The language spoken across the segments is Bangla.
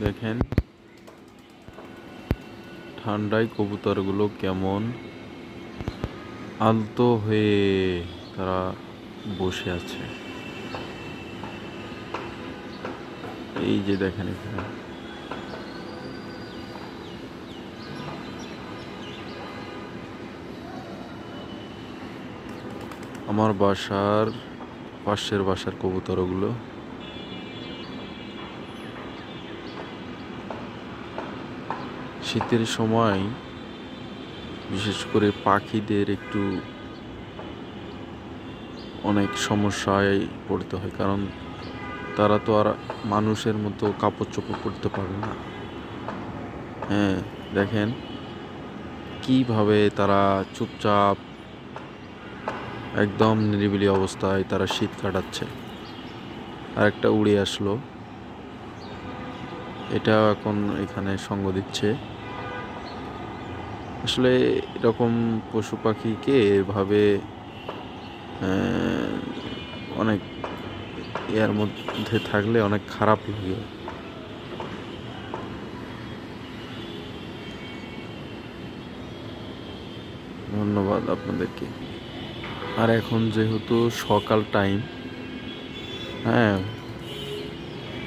দেখেন, ঠান্ডায় কবুতরগুলো কেমন আলতো হয়ে তারা বসে আছে। এই যে দেখেন এখানে। আমার বাসার পাশের বাসার কবুতরগুলো শীতের সময়, বিশেষ করে পাখিদের একটু অনেক সমস্যায় পড়তে হয়। কারণ তারা তো আর মানুষের মতো কাপড় চোপড় পরতে পারে না। হ্যাঁ দেখেন কীভাবে তারা চুপচাপ, একদম নিরিবিলি অবস্থায় তারা শীত কাটাচ্ছে। আর একটা উড়ে আসলো। এটা এখন এখানে সঙ্গ দিচ্ছে। আসলে এরকম পশু পাখিকে এভাবে অনেক ইয়ার মধ্যে থাকলে অনেক খারাপ লাগে। ধন্যবাদ আপনাদেরকে। আর এখন যেহেতু সকাল টাইম হ্যাঁ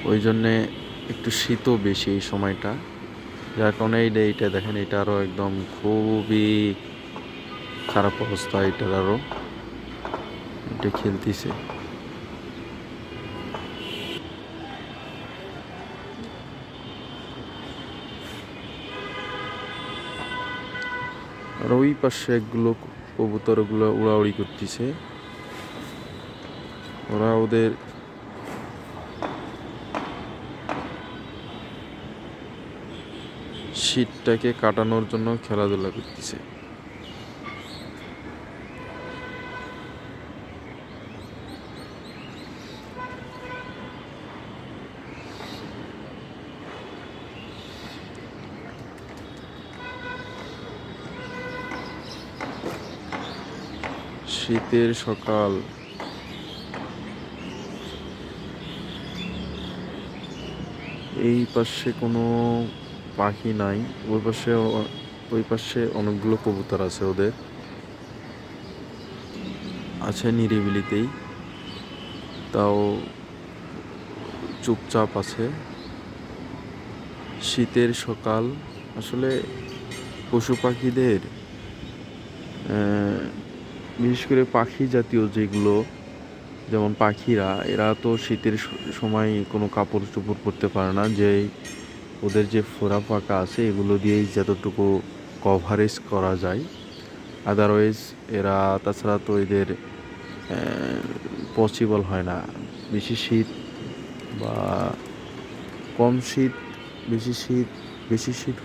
ওই জন্যে একটু শীতও বেশি এই সময়টা। যার কারণে এই এইটা দেখেন, এটা আরও একদম খুবই খারাপ অবস্থা এটার আরও এটা খেলতেছে। আর ওই পাশে একগুলো কবুতরগুলো উড়াউড়ি করতেছে। ওরা ওদের শীতটাকে কাটানোর জন্য খেলাধুলা করতেছে। শীতের সকাল। এই পাশে কোনো পাখি নাই, ওই পাশে ওই পাশে অনেকগুলো কবুতর আছে ওদের। আছে নিরিবিলিতেই। তাও চুপচাপ আছে। শীতের সকাল, আসলে পশু পাখিদের বিশেষ করে পাখি জাতীয় যেগুলো, যেমন পাখিরা, এরা তো শীতের সময় কোনো কাপড় চোপড় পরতে পারে না যে ওদের যে ফোড়া ফাঁকা আছে, এগুলো দিয়েই যতটুকু কভারেজ করা যায়। আদারওয়াইজ এরা তাছাড়া তো এদের পসিবল হয় না। বেশি শীত বা কম শীত, বেশি শীত বেশি শীত